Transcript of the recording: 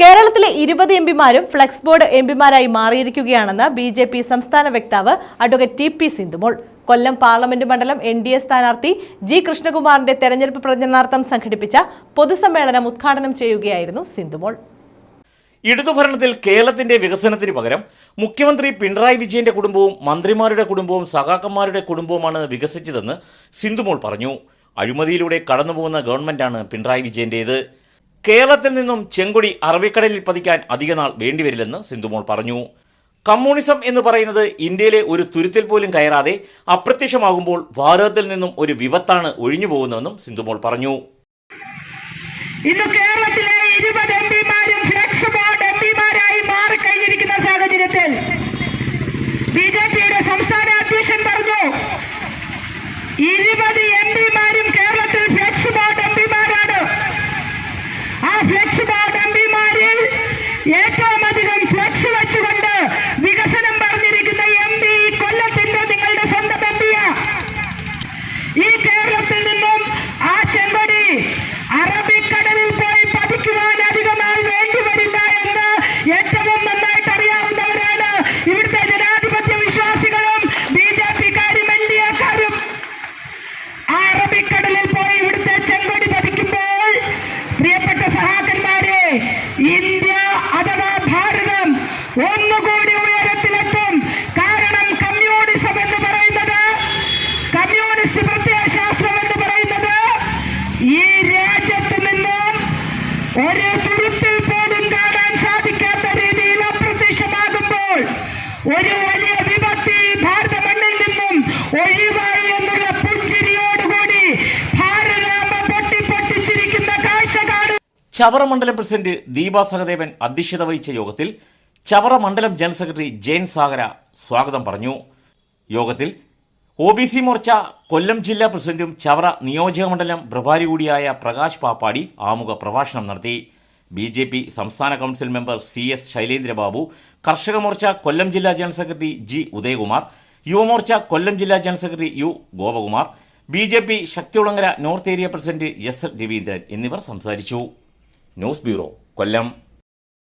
കേരളത്തിലെ ഇരുപത് എംപിമാരും ഫ്ലെക്സ് ബോർഡ് എംപിമാരായി മാറിയിരിക്കുകയാണെന്ന് ബി ജെ പി സംസ്ഥാന വക്താവ് advocate T P Sindhumol. Kollam parliament മണ്ഡലം എൻ ഡി എ സ്ഥാനാർത്ഥി ജി കൃഷ്ണകുമാറിന്റെ തെരഞ്ഞെടുപ്പ് പ്രചരണാർത്ഥം സംഘടിപ്പിച്ച പൊതുസമ്മേളനം ഉദ്ഘാടനം ചെയ്യുകയായിരുന്നു സിന്ധുമോൾ. ഇടതുഭരണത്തിൽ കേരളത്തിന്റെ വികസനത്തിന് പകരം മുഖ്യമന്ത്രി പിണറായി വിജയന്റെ കുടുംബവും മന്ത്രിമാരുടെ കുടുംബവും സഖാക്കന്മാരുടെ കുടുംബവുമാണ് വികസിച്ചതെന്ന് സിന്ധുമോൾ പറഞ്ഞു. അഴിമതിയിലൂടെ കടന്നുപോകുന്ന ഗവൺമെന്റാണ് പിണറായി വിജയന്റേത്. കേരളത്തിൽ നിന്നും ചെങ്കൊടി അറബിക്കടലിൽ പതിക്കാൻ അധികനാൾ വേണ്ടിവരില്ലെന്ന് സിന്ധുമോൾ പറഞ്ഞു. കമ്മ്യൂണിസം എന്ന് പറയുന്നത് ഇന്ത്യയിലെ ഒരു തുരുത്തിൽ പോലും കയറാതെ അപ്രത്യക്ഷമാകുമ്പോൾ ഭാരതത്തിൽ നിന്നും ഒരു വിപത്താണ് ഒഴിഞ്ഞു പോകുന്നതെന്നും സിന്ധുമോൾ പറഞ്ഞു. ഇന്ന് കേരളത്തിലെ സാധിക്കാത്ത രീതിയിൽ ഒരു വലിയ നിന്നും ഒഴിവായി കാഴ്ച ചവറ മണ്ഡലം പ്രസിഡന്റ് ദീപ സഹദേവൻ അധ്യക്ഷത വഹിച്ച യോഗത്തിൽ ചവറ മണ്ഡലം ജനറൽ സെക്രട്ടറി ജയൻ സാഗര സ്വാഗതം പറഞ്ഞു. യോഗത്തിൽ O B C Morcha Kollam ജില്ലാ പ്രസിഡന്റും ചവറ നിയോജക മണ്ഡലം പ്രഭാരി കൂടിയായ പ്രകാശ് പാപ്പാടി ആമുഖ പ്രഭാഷണം നടത്തി. ബി ജെ പി സംസ്ഥാന council member C S Shailendrababu കർഷക മോർച്ച കൊല്ലം ജില്ലാ general secretary G Udayakumar Yuvamorcha Kollam ജില്ലാ general secretary U Gopakumar B J P Sakthikulangara north area president S L Raveendran എന്നിവർ സംസാരിച്ചു. News bureau Kollam.